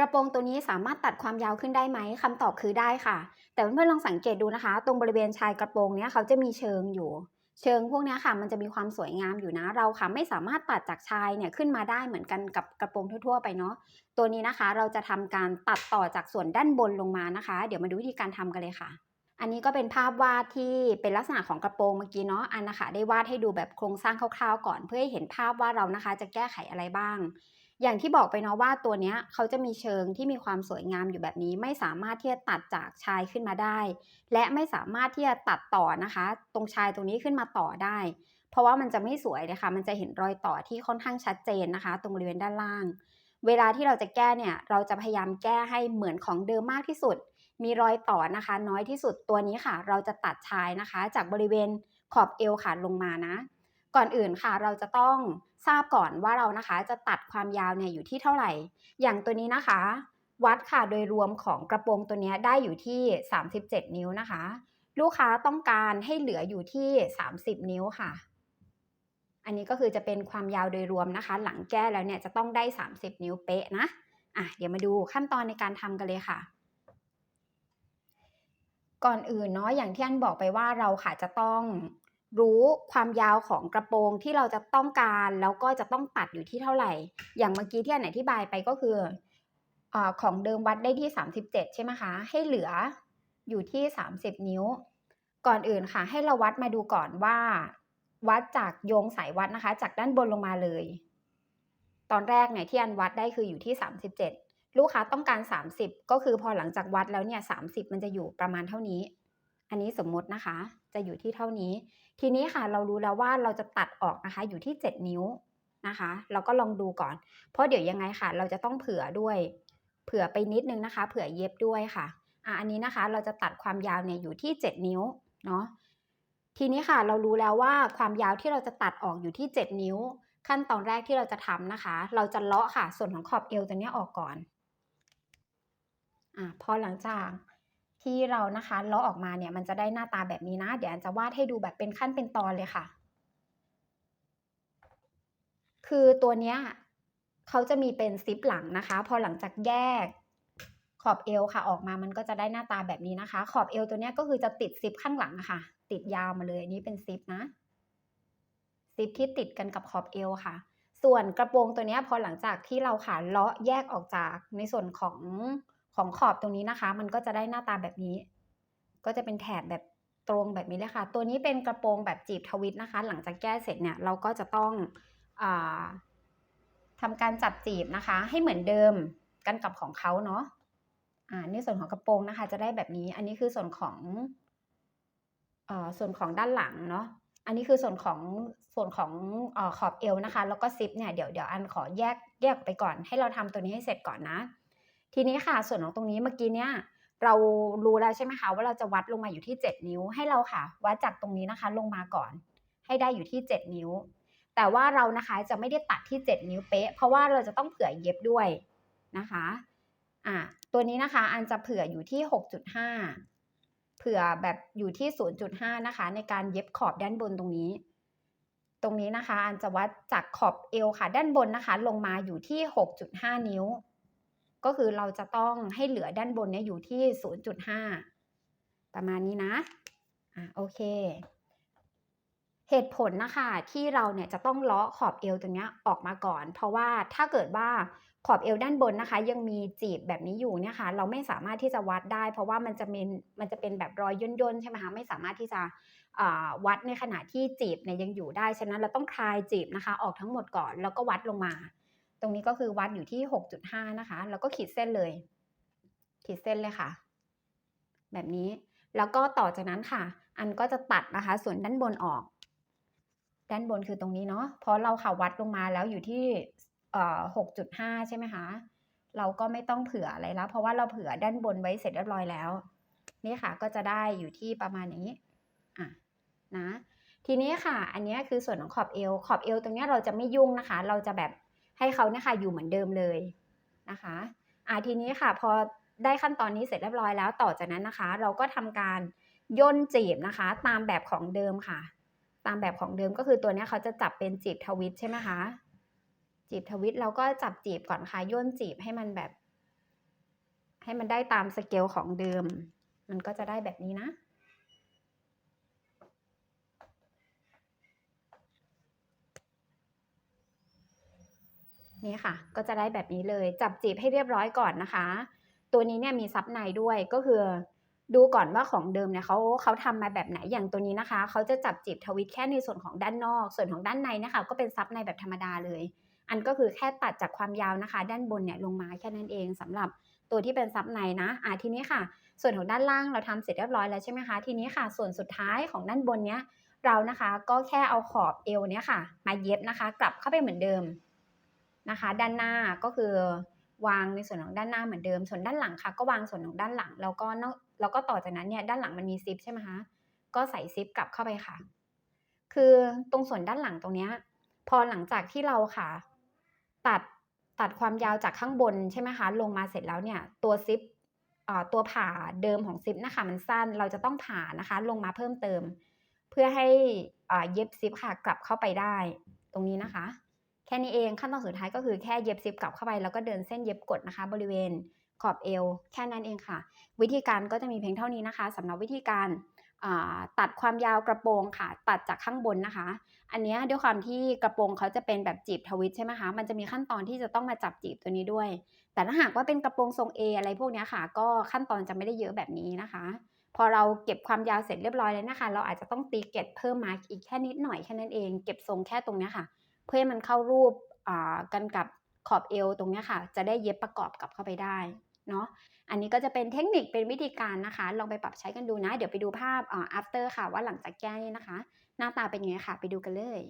กระโปรงตัวนี้สามารถตัดความยาวขึ้นได้ไหมคำตอบคือได้ค่ะ แต่เพื่อนๆลองสังเกตดูนะคะ ตรงบริเวณชายกระโปรงเนี้ยเขาจะมีเชิงอยู่ เชิงพวกนี้ค่ะ มันจะมีความสวยงามอยู่นะ เราค่ะไม่สามารถตัดจากชายเนี่ยขึ้นมาได้เหมือนกันกับกระโปรงทั่วๆ ไปเนาะตัวนี้นะคะ เราจะทำการตัดต่อจากส่วนด้านบนลงมานะคะ เดี๋ยวมาดูวิธีการทำกันเลยค่ะอันนี้ก็เป็นภาพวาดที่เป็นลักษณะของกระโปรงเมื่อกี้เนาะอันนะคะได้วาดให้ดูแบบโครงสร้างคร่าวๆก่อน เพื่อให้เห็นภาพว่าเรานะคะจะแก้ไขอะไรบ้าง อย่างที่บอกไปเนาะว่าตัวเนี้ยเขาจะมีเชิงที่มีความสวยงามอยู่แบบนี้ ไม่สามารถที่จะตัดจากชายขึ้นมาได้ และไม่สามารถที่จะตัดต่อนะคะ ตรงชายตรงนี้ขึ้นมาต่อได้ เพราะว่ามันจะไม่สวยเลยค่ะ มันจะเห็นรอยต่อที่ค่อนข้างชัดเจนนะคะ ตรงบริเวณด้านล่าง เวลาที่เราจะแก้เนี่ยเราจะพยายามแก้ให้เหมือนของเดิมมากที่สุด มีรอยต่อนะคะ น้อยที่สุดตัวนี้ค่ะ เราจะตัดชายนะคะ จากบริเวณขอบเอวค่ะลงมานะ ก่อนอื่นค่ะเราจะต้องทราบก่อนว่าเรานะคะ จะตัดความยาวเนี่ยอยู่ที่เท่าไหร่ อย่างตัวนี้นะคะ วัดค่ะโดยรวมของกระโปรงตัวนี้ได้อยู่ที่ 37 นิ้วนะคะ ลูกค้าต้องการให้เหลืออยู่ที่ 30 นิ้วค่ะ อันนี้ก็คือจะเป็นความยาวโดยรวมนะคะ หลังแก้แล้วเนี่ยจะต้องได้ 30 นิ้วเป๊ะนะอะเดี๋ยวมาดูขั้นตอนในการทำกันเลยค่ะก่อนอื่นเนาะอย่างที่อันบอกไปว่าเราค่ะจะต้อง รู้ความยาวของกระโปรงที่เราจะต้องการแล้วก็จะต้องตัดอยู่ที่เท่าไหร่ อย่างเมื่อกี้ที่อันอธิบายไปก็คืออของเดิมวัดได้ที่ 37 ใช่ไหมคะ ให้เหลืออยู่ที่ 30 นิ้ว ก่อนอื่นค่ะ ให้เราวัดมาดูก่อนว่า วัดจากโยงสายวัดนะคะ จากด้านบนลงมาเลย ตอนแรกเนี่ยที่อันวัดได้คืออยู่ที่ 37 ลูกค้าต้องการ 30 ก็คือพอหลังจากวัดแล้วเนี่ย30 มันจะอยู่ประมาณเท่านี้ อันนี้สมมตินะคะ จะอยู่ที่เท่านี้ ทีนี้ค่ะเรารู้แล้วว่าเราจะตัดออกนะคะอยู่ที่ 7 นิ้วนะคะ เราก็ลองดูก่อน เพราะเดี๋ยวยังไงค่ะ เราจะต้องเผื่อด้วย เผื่อไปนิดนึงนะคะ เผื่อเย็บด้วยค่ะอะอันนี้นะคะเราจะตัดความยาวเนี่ยอยู่ที่ 7 นิ้วเนาะทีนี้ค่ะเรารู้แล้วว่าความยาวที่เราจะตัดออกอยู่ที่ 7 นิ้ว ขั้นตอนแรกที่เราจะทำนะคะ เราจะเลาะค่ะ ส่วนของขอบเอวตัวนี้ออกก่อนอะพอหลังจาก ที่เรานะคะเลาะออกมาเนี่ยมันจะได้หน้าตาแบบนี้นะ เดี๋ยวอันจะวาดให้ดูแบบเป็นขั้นเป็นตอนเลยค่ะ คือตัวเนี้ยเขาจะมีเป็นซิปหลังนะคะ พอหลังจากแยกขอบเอวค่ะ ออกมามันก็จะได้หน้าตาแบบนี้นะคะ ขอบเอวตัวเนี้ยก็คือจะติดซิปข้างหลังะค่ะ ติดยาวมาเลยอันนี้เป็นซิปนะซิปที่ติดกันกับขอบเอวค่ะ ส่วนกระโปรงตัวเนี้ยพอหลังจากที่เราค่ะเลาะแยกออกจากในส่วนของ ของขอบตรงนี้นะคะ มันก็จะได้หน้าตาแบบนี้ ก็จะเป็นแถบแบบตรงแบบนี้เลยค่ะ ตัวนี้เป็นกระโปรงแบบจีบทวิตนะคะ หลังจากแก้เสร็จเนี่ยเราก็จะต้องอทำการจับจีบนะคะ ให้เหมือนเดิมกันกับของเขาเนาะอ่านี่ส่วนของกระโปรงนะคะ จะได้แบบนี้ อันนี้คือส่วนของเอ่อส่วนของด้านหลังเนาะอันนี้คือส่วนของส่วนของเออขอบเอวนะคะ แล้วก็ซิปเนี่ยเดี๋ยวเดี๋ยวอันขอแยกแยกออกไปก่อน ให้เราทำตัวนี้ให้เสร็จก่อนนะ ทีนี้ค่ะ ส่วนของตรงนี้เมื่อกี้เนี่ยเรารู้แล้วใช่ไหมคะว่าเราจะวัดลงมาอยู่ที่ 7 นิ้วให้เราค่ะ วัดจากตรงนี้นะคะลงมาก่อน ให้ได้อยู่ที่ 7 นิ้ว แต่ว่าเรานะคะจะไม่ได้ตัดที่ 7 นิ้วเป๊ะ เพราะว่าเราจะต้องเผื่อเย็บด้วยนะคะอะตัวนี้นะคะอันจะเผื่ออยู่ที่ 6.5 เผื่อแบบอยู่ที่ 0.5 นะคะ ในการเย็บขอบด้านบนตรงนี้ ตรงนี้นะคะอันจะวัดจากขอบเอวค่ะ ด้านบนนะคะ ลงมาอยู่ที่ 6.5 นิ้ว ก็คือเราจะต้องให้เหลือด้านบนเนี่ยอยู่ที่ 0.5 ประมาณนี้นะอะโอเค เหตุผลนะคะที่เราเนี่ยจะต้องเลาะขอบเอวตรงเนี้ยออกมาก่อน เพราะว่าถ้าเกิดว่าขอบเอวด้านบนนะคะ ยังมีจีบแบบนี้อยู่เนี่ยค่ะ เราไม่สามารถที่จะวัดได้ เพราะว่ามันจะเป็นมันจะเป็นแบบรอยย่นย่นๆใช่ไหมคะไม่สามารถที่จะอ่าวัดในขณะที่จีบเนี่ยยังอยู่ได้ฉะนั้นเราต้องคลายจีบนะคะ ออกทั้งหมดก่อนแล้วก็วัดลงมา ตรงนี้ก็คือวัดอยู่ที่ 6.5 นะคะ แล้วก็ขีดเส้นเลย ขีดเส้นเลยค่ะ แบบนี้แล้วก็ต่อจากนั้นค่ะ อันก็จะตัดนะคะ ส่วนด้านบนออก ด้านบนคือตรงนี้เนาะเพราะเราค่ะวัดลงมาแล้วอยู่ที่เอ่อ6.5ใช่ไหมคะเราก็ไม่ต้องเผื่ออะไรแล้ว เพราะว่าเราเผื่อด้านบนไว้เสร็จเรียบร้อยแล้ว นี่ค่ะก็จะได้อยู่ที่ประมาณอย่างนี้อะนะทีนี้ค่ะ อันนี้คือส่วนของขอบเอวขอบเอวตรงนี้เราจะไม่ยุ่งนะคะ เราจะแบบ ให้เขาเนี่ยค่ะอยู่เหมือนเดิมเลยนะคะอ่าทีนี้ค่ะพอได้ขั้นตอนนี้เสร็จเรียบร้อยแล้วต่อจากนั้นนะคะ เราก็ทำการย่นจีบนะคะ ตามแบบของเดิมค่ะ ตามแบบของเดิมก็คือตัวนี้เขาจะจับเป็นจีบทวิตใช่ไหมคะจีบทวิตเราก็จับจีบก่อนค่ะย่นจีบให้มันแบบ ให้มันได้ตามสเกลของเดิม มันก็จะได้แบบนี้นะ นี่ค่ะ ก็จะได้แบบนี้เลย จับจีบให้เรียบร้อยก่อนนะคะ ตัวนี้เนี่ยมีซับในด้วยก็คือดูก่อนว่าของเดิมเนี่ยเขาเขาทำมาแบบไหนอย่างตัวนี้นะคะเขาจะจับจีบทวิตแค่ในส่วนของด้านนอก ส่วนของด้านในนะคะ ก็เป็นซับในแบบธรรมดาเลย อันก็คือแค่ตัดจากความยาวนะคะ ด้านบนเนี่ยลงมาแค่นั้นเองสำหรับตัวที่เป็นซับในนะอ่าทีนี้ค่ะ ส่วนของด้านล่างเราทำเสร็จเรียบร้อยแล้วใช่ไหมคะทีนี้ค่ะ ส่วนสุดท้ายของด้านบนเนี้ยเรานะคะก็แค่เอาขอบเอวเนี้ยค่ะ มาเย็บนะคะ กลับเข้าไปเหมือนเดิม นะคะ ด้านหน้าก็คือวางในส่วนของด้านหน้าเหมือนเดิม ส่วนด้านหลังค่ะ ก็วางส่วนของด้านหลัง แล้วก็นอกแล้วก็ต่อจากนั้นเนี่ยด้านหลังมันมีซิปใช่ไหมคะ ก็ใส่ซิปกลับเข้าไปค่ะ คือตรงส่วนด้านหลังตรงเนี้ยพอหลังจากที่เราค่ะ ตัดตัดความยาวจากข้างบนใช่ไหมคะ ลงมาเสร็จแล้วเนี่ยตัวซิปตัวผ่าเดิมของซิปนะคะมันสั้นเราจะต้องผ่านะคะ ลงมาเพิ่มเติม เพื่อให้เย็บซิปค่ะกลับเข้าไปได้ตรงนี้นะคะ แค่นี้เองขั้นตอนสุดท้ายก็คือแค่เย็บซิปกลับเข้าไปแล้วก็เดินเส้นเย็บกดนะคะ บริเวณขอบเอวแค่นั้นเองค่ะ วิธีการก็จะมีเพียงเท่านี้นะคะสำหรับวิธีการตัดความยาวกระโปรงค่ะ ตัดจากข้างบนนะคะ อันนี้ด้วยความที่กระโปรงเขาจะเป็นแบบจีบทวิตใช่ไหมคะมันจะมีขั้นตอนที่จะต้องมาจับจีบตัวนี้ด้วย แต่ถ้าหากว่าเป็นกระโปรงทรง A อะไรพวกนี้ค่ะ ก็ขั้นตอนจะไม่ได้เยอะแบบนี้นะคะ พอเราเก็บความยาวเสร็จเรียบร้อยแล้วนะคะ เราอาจจะต้องตีเกล็ดเพิ่มมาอีกแค่นิดหน่อยแค่นั้นเอง เก็บทรงแค่ตรงนี้ค่ะ พื่อให้มันเข้ารูปอ่ากันกับขอบเอวตรงเนี้ยค่ะ จะได้เย็บประกอบกลับเข้าไปได้เนาะอันนี้ก็จะเป็นเทคนิคเป็นวิธีการนะคะ ลองไปปรับใช้กันดูนะ เดี๋ยวไปดูภาพอ่า after ค่ะว่าหลังจากแก้นี่นะคะ หน้าตาเป็นยังไงค่ะ ไปดูกันเลย